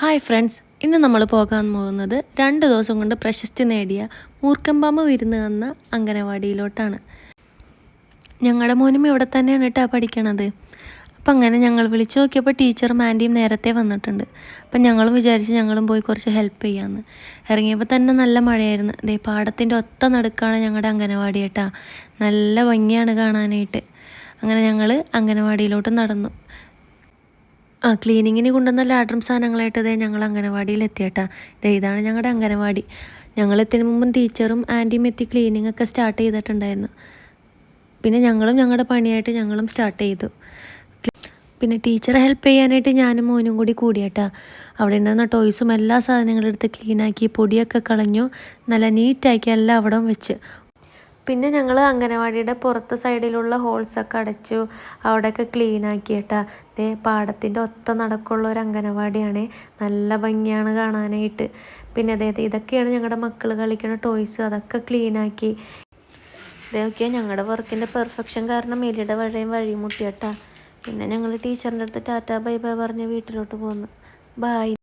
Hi friends ഇന്ന് നമ്മൾ പോകാൻ പോകുന്നത് രണ്ട് ദിവസം കൊണ്ട് പ്രശസ്തി നേടിയ മൂർക്കമ്പാമ്പ് വിരുന്ന് എന്ന അംഗനവാടിയിലോട്ടാണ്. ഞങ്ങളുടെ മോനും ഇവിടെ തന്നെയാണ് കേട്ടോ പഠിക്കണത്. അപ്പം അങ്ങനെ ഞങ്ങൾ വിളിച്ചു നോക്കിയപ്പോൾ ടീച്ചറും ആന്റിയും നേരത്തെ വന്നിട്ടുണ്ട്. അപ്പം ഞങ്ങളും വിചാരിച്ച് ഞങ്ങളും പോയി കുറച്ച് ഹെൽപ്പ് ചെയ്യാമെന്ന് ഇറങ്ങിയപ്പോൾ തന്നെ നല്ല മഴയായിരുന്നു. ദേ പാടത്തിന്റെ ഒത്ത നടുക്കാണ് ഞങ്ങളുടെ അംഗനവാടി കേട്ടാ നല്ല ഭംഗിയാണ് കാണാനായിട്ട്. അങ്ങനെ ഞങ്ങൾ അംഗനവാടിയിലോട്ട് നടന്നു. ആ ക്ലീനിങ്ങിന് കൊണ്ടുവന്ന ലാഡറും സാധനങ്ങളായിട്ട് ഞങ്ങൾ അംഗനവാടിയിൽ എത്തിയേട്ടാ ഇതാണ് ഞങ്ങളുടെ അംഗനവാടി. ഞങ്ങൾ എത്തിന് മുമ്പും ടീച്ചറും ആന്റിയും എത്തി ക്ലീനിങ് ഒക്കെ സ്റ്റാർട്ട് ചെയ്തിട്ടുണ്ടായിരുന്നു. പിന്നെ ഞങ്ങളും ഞങ്ങളുടെ പണിയായിട്ട് ഞങ്ങളും സ്റ്റാർട്ട് ചെയ്തു. പിന്നെ ടീച്ചറെ ഹെൽപ്പ് ചെയ്യാനായിട്ട് ഞാനും മോനും കൂടി കൂടിയേട്ടാ. അവിടെ ഉണ്ടായിരുന്ന ടോയ്സും എല്ലാ സാധനങ്ങളും എടുത്ത് ക്ലീനാക്കി പൊടിയൊക്കെ കളഞ്ഞു. നല്ല നീറ്റാക്കി എല്ലാം അവിടെ വെച്ച്. പിന്നെ ഞങ്ങൾ അംഗനവാടിയുടെ പുറത്ത് സൈഡിലുള്ള ഹോൾസൊക്കെ അടച്ചു അവിടെയൊക്കെ ക്ലീൻ ആക്കിയിട്ടാ. ദേ പാടത്തിന്റെ ഒത്ത നടക്കുള്ള ഒരു അംഗനവാടിയാണ്. നല്ല ഭംഗിയാണ് കാണാനായിട്ട്. പിന്നെ അതായത് ഇതൊക്കെയാണ് ഞങ്ങളുടെ മക്കൾ കളിക്കുന്ന ടോയ്സ് അതൊക്കെ ക്ലീൻ ആക്കി. ഇതൊക്കെ ഞങ്ങളുടെ വർക്കിന്റെ പെർഫെക്ഷൻ കാരണം എലിയുടെ വഴിയും വഴി മുട്ടിയട്ടാ. പിന്നെ ഞങ്ങൾ ടീച്ചറിന്റെ അടുത്ത് ടാറ്റാ ബൈ ബൈ പറഞ്ഞ് വീട്ടിലോട്ട് പോന്നു. ബായ്